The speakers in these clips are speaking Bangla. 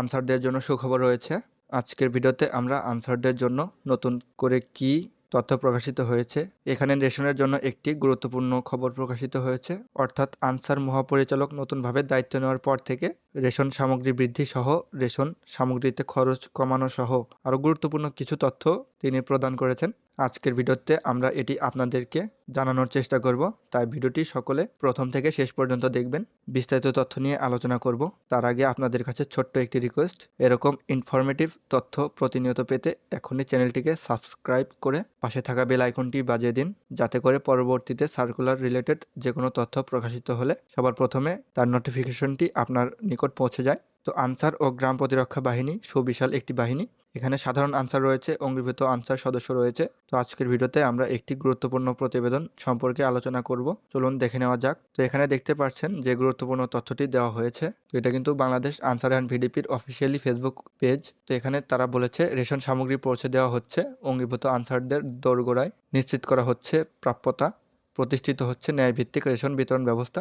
আনসারদের জন্য সুখবর রয়েছে। আজকের ভিডিওতে আমরা আনসারদের জন্য নতুন করে কি তথ্য প্রকাশিত হয়েছে, এখানে রেশনের জন্য একটি গুরুত্বপূর্ণ খবর প্রকাশিত হয়েছে। অর্থাৎ আনসার মহাপরিচালক নতুনভাবে দায়িত্ব নেওয়ার পর থেকে রেশন সামগ্রী বৃদ্ধি সহ রেশন সামগ্রীতে খরচ কমানো সহ আরও গুরুত্বপূর্ণ কিছু তথ্য তিনি প্রদান করেছেন। আজকের ভিডিওতে আমরা এটি আপনাদেরকে জানানোর চেষ্টা করব। তাই ভিডিওটি সকলে প্রথম থেকে শেষ পর্যন্ত দেখবেন। বিস্তারিত তথ্য নিয়ে আলোচনা করব। তার আগে আপনাদের কাছে ছোট্ট একটি রিকোয়েস্ট। এরকম ইনফরমেটিভ তথ্য প্রতিনিয়ত পেতে এখনই চ্যানেলটিকে সাবস্ক্রাইব করে পাশে থাকা বেল আইকনটি বাজিয়ে দিন। যাতে করে পরবর্তীতে সার্কুলার রিলেটেড যে কোনো তথ্য প্রকাশিত হলে সবার প্রথমে তার নোটিফিকেশনটি আপনার নিকট পৌঁছে যায়। তো আনসার ও গ্রাম প্রতিরক্ষা বাহিনী, সুবিশাল একটি বাহিনী। এখানে সাধারণ আনসার রয়েছে, অঙ্গীভূত আনসার সদস্য রয়েছে। তো আজকের ভিডিওতে আমরা একটি গুরুত্বপূর্ণ প্রতিবেদন সম্পর্কে আলোচনা করব। চলুন দেখে নেওয়া যাক। তো এখানে দেখতে পাচ্ছেন যে গুরুত্বপূর্ণ তথ্যটি দেওয়া হয়েছে। তো এটা কিন্তু বাংলাদেশ আনসার অ্যান্ড ভিডিপির অফিসিয়ালি ফেসবুক পেজ। তো এখানে তারা বলেছে, রেশন সামগ্রী পৌঁছে দেওয়া হচ্ছে, অঙ্গীভূত আনসারদের দোরগোড়ায় নিশ্চিত করা হচ্ছে প্রাপ্যতা। প্রতিষ্ঠিত হচ্ছে ন্যায়ভিত্তিক রেশন বিতরণ ব্যবস্থা।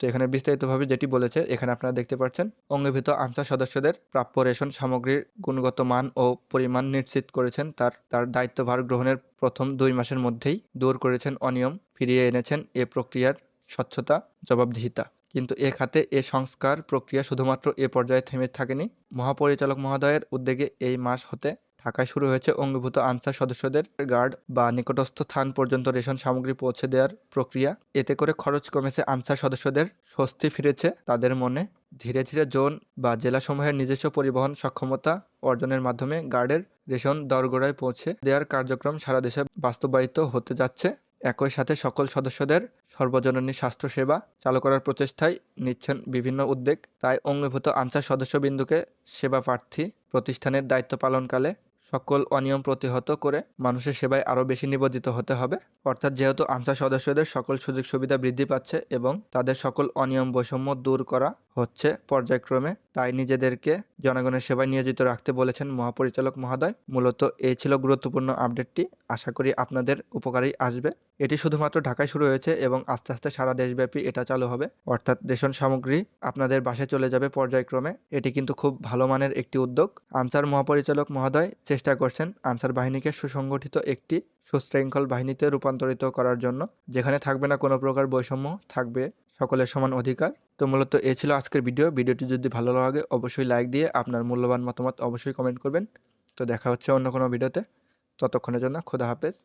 তো এখানে বিস্তারিতভাবে যেটি বলেছে, এখানে আপনারা দেখতে পাচ্ছেন, অঙ্গীভূত আনসার সদস্যদের প্রাপ্য রেশন সামগ্রীর গুণগত মান ও পরিমাণ নিশ্চিত করেছেন। তার তার দায়িত্বভার গ্রহণের প্রথম দুই মাসের মধ্যেই দূর করেছেন অনিয়ম, ফিরিয়ে এনেছেন এ প্রক্রিয়ার স্বচ্ছতা, জবাবদিহিতা। কিন্তু এ খাতে এ সংস্কার প্রক্রিয়া শুধুমাত্র এ পর্যায়ে থেমে থাকেনি। মহাপরিচালক মহোদয়ের উদ্যোগে এই মাস হতে ঢাকায় শুরু হয়েছে অঙ্গীভূত আনসার সদস্যদের গার্ড বা নিকটস্থ স্থান পর্যন্ত রেশন সামগ্রী পৌঁছে দেওয়ার প্রক্রিয়া। এতে করে খরচ কমেছে আনসার সদস্যদের স্বস্তি ফিরেছে তাদের মনে। ধীরে ধীরে জোন বা জেলাসমূহের নিজস্ব পরিবহন সক্ষমতা অর্জনের মাধ্যমে গার্ডের রেশন দরগোড়ায় পৌঁছে দেওয়ার কার্যক্রম সারা দেশে বাস্তবায়িত হতে যাচ্ছে। একই সাথে সকল সদস্যদের সর্বজননী স্বাস্থ্যসেবা চালু করার প্রচেষ্টায় নিচ্ছেন বিভিন্ন উদ্যোগ। তাই অঙ্গীভূত আনসার সদস্যবিন্দুকে সেবা প্রার্থী প্রতিষ্ঠানের দায়িত্ব পালনকালে সকল অনিয়ম প্রতিহত করে মানুষের সেবায় আরও বেশি নিবেদিত হতে হবে। অর্থাৎ যেহেতু আনসার সদস্যদের সকল সুযোগ সুবিধা বৃদ্ধি পাচ্ছে এবং তাদের সকল অনিয়ম বৈষম্য দূর করা হচ্ছে পর্যায়ক্রমে। তাই নিজেদেরকে জনগণের সেবায় নিয়োজিত রাখতে বলেছেন মহাপরিচালক মহোদয়। মূলত এই ছিল গুরুত্বপূর্ণ আপডেটটি। আশা করি আপনাদের উপকারেই আসবে। এটি শুধুমাত্র ঢাকায় শুরু হয়েছে এবং আস্তে আস্তে সারা দেশব্যাপী এটা চালু হবে। অর্থাৎ রেশন সামগ্রী আপনাদের বাসায় চলে যাবে পর্যায়ক্রমে। এটি কিন্তু খুব ভালো মানের একটি উদ্যোগ। আনসার মহাপরিচালক মহোদয় চেষ্টা করছেন আনসার বাহিনীকে সুসংগঠিত একটি সুশৃঙ্খল বাহিনীতে রূপান্তরিত করার জন্য। যেখানে থাকবে না কোনো প্রকার বৈষম্য, থাকবে সকলের সমান অধিকার। তো মূলত এ ছিল আজকের ভিডিও। ভিডিওটি যদি ভালো লাগে, অবশ্যই লাইক দিয়ে আপনার মূল্যবান মতামত অবশ্যই কমেন্ট করবেন। তো দেখা হচ্ছে অন্য কোনো ভিডিওতে। ততক্ষণের জন্য খোদা হাফেজ।